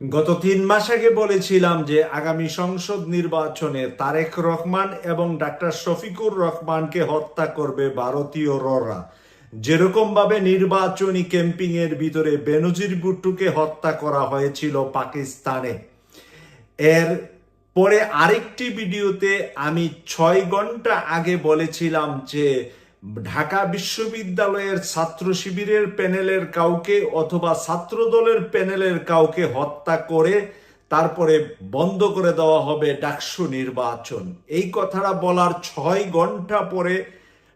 গত তিন মাস আগে বলেছিলাম যে আগামী সংসদ নির্বাচনে তারেক রহমান এবং ডাক্তার শফিকুর রহমানকে হত্যা করবে ভারতীয় ররা। যেরকম ভাবে নির্বাচনী ক্যাম্পিং এর ভিতরে বেনজির ভুট্টুকে হত্যা করা হয়েছিল পাকিস্তানে। এর পরে আরেকটি ভিডিওতে আমি ছয় ঘণ্টা আগে বলেছিলাম যে ঢাকা বিশ্ববিদ্যালয়ের ছাত্র শিবিরের প্যানেলের কাউকে অথবা ছাত্র দলের প্যানেলের কাউকে হত্যা করে তারপরে বন্ধ করে দেওয়া হবে ডাকসু নির্বাচন। এই কথাটা বলার ছয় ঘণ্টা পরে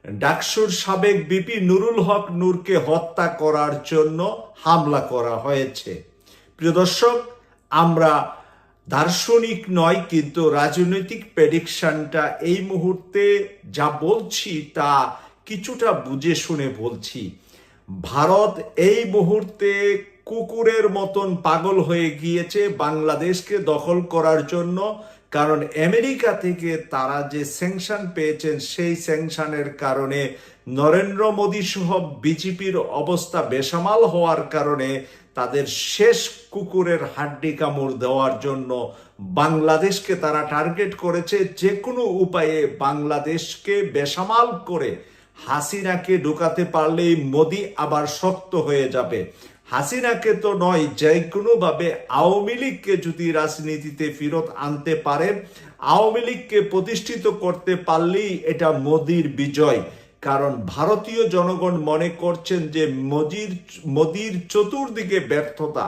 ডাকসুর সাবেক বিপি নুরুল হক নূরকে হত্যা করার জন্য হামলা করা হয়েছে। প্রিয় দর্শক, আমরা দার্শনিক নয়, কিন্তু রাজনৈতিক প্রেডিকশনটা এই মুহূর্তে যা বলছি তা কিছুটা বুঝে শুনে বলছি, ভারত এই মুহূর্তে কুকুরের মতন পাগল হয়ে গিয়েছে বাংলাদেশকে দখল করার জন্য, কারণ আমেরিকা থেকে তারা যে স্যাংশন পেয়েছেন সেই স্যাংশনের কারণে নরেন্দ্র মোদী সহ বিজেপির অবস্থা বেসামাল হওয়ার কারণে তাদের শেষ কুকুরের হাড্ডি কামড় দেওয়ার জন্য বাংলাদেশকে তারা টার্গেট করেছে। যে কোনো উপায়ে বাংলাদেশকে বেসামাল করে হাসিনাকে ঢুকাতে পারলেই মোদি আবার শক্ত হয়ে যাবে। হাসিনাকে তো নয় যে কোনোভাবে আওয়ামী লীগকে যদি রাজনীতিতে ফেরত আনতে পারে, আওয়ামী লীগকে প্রতিষ্ঠিত করতে পারলেই এটা মোদির বিজয়। কারণ ভারতীয় জনগণ মনে করছেন যে মোদির মোদির চতুর্দিকে ব্যর্থতা,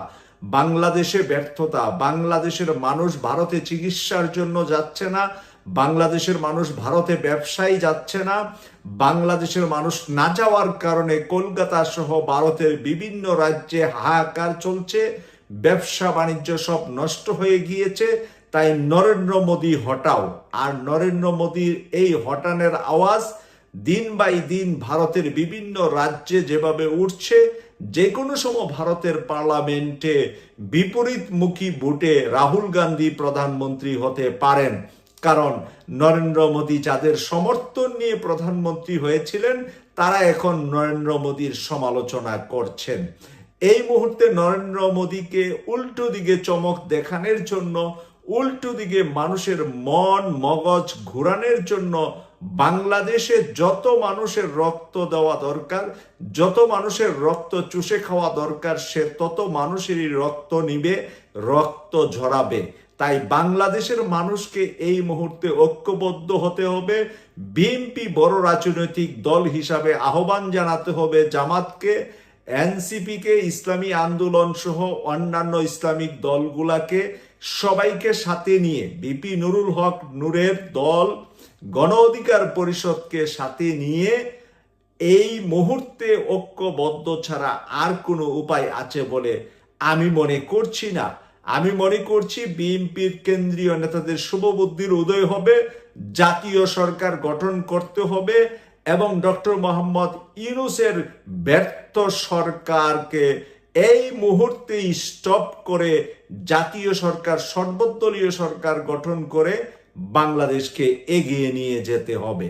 বাংলাদেশে ব্যর্থতা, বাংলাদেশের মানুষ ভারতে চিকিৎসার জন্য যাচ্ছে না বাংলাদেশের মানুষ ভারতে ব্যবসায়ী যাচ্ছে না, বাংলাদেশের মানুষ না যাওয়ার কারণে কলকাতা সহ ভারতের বিভিন্ন রাজ্যে হাহাকার চলছে, ব্যবসা বাণিজ্য সব নষ্ট হয়ে গিয়েছে, তাই নরেন্দ্র মোদী হটাও। আর নরেন্দ্র মোদীর এই হটানের আওয়াজ, দিন বাই দিন ভারতের বিভিন্ন রাজ্যে যেভাবে উঠছে যে কোনো সময় ভারতের পার্লামেন্টে বিপরীতমুখী ভোটে রাহুল গান্ধী প্রধানমন্ত্রী হতে পারেন। কারণ নরেন্দ্র মোদী যাদের সমর্থন নিয়ে প্রধানমন্ত্রী হয়েছিলেন, তারা এখন নরেন্দ্র মোদীর সমালোচনা করছেন। এই মুহূর্তে নরেন্দ্র মোদীকে উল্টো দিকে চমক দেখানোর জন্য, উল্টো দিকে মানুষের মন, মগজ ঘুরানোর জন্য বাংলাদেশে যত মানুষের রক্ত দেওয়া দরকার, যত মানুষের রক্ত চুষে খাওয়া দরকার, সে তত মানুষেরই রক্ত নিবে, রক্ত ঝরাবে। তাই বাংলাদেশের মানুষকে এই মুহূর্তে ঐক্যবদ্ধ হতে হবে। বিএনপি বড় রাজনৈতিক দল হিসাবে আহ্বান জানাতে হবে জামাতকে। এনসিপিকে, ইসলামী আন্দোলন সহ অন্যান্য ইসলামিক দলগুলাকে সবাইকে সাথে নিয়ে বিপি নুরুল হক নূরের দল গণ অধিকার পরিষদকে সাথে নিয়ে এই মুহূর্তে ঐক্যবদ্ধ ছাড়া আর কোনো উপায় আছে বলে আমি মনে করছি না। আমি মনে করছি বিএনপির কেন্দ্রীয় নেতাদের শুভবুদ্ধির উদয় হবে, জাতীয় সরকার গঠন করতে হবে এবং ডক্টর মোহাম্মদ ইউনুসের ব্যর্থ সরকারকে এই মুহূর্তে স্টপ করে জাতীয় সরকার, সর্বদলীয় সরকার গঠন করে বাংলাদেশকে এগিয়ে নিয়ে যেতে হবে।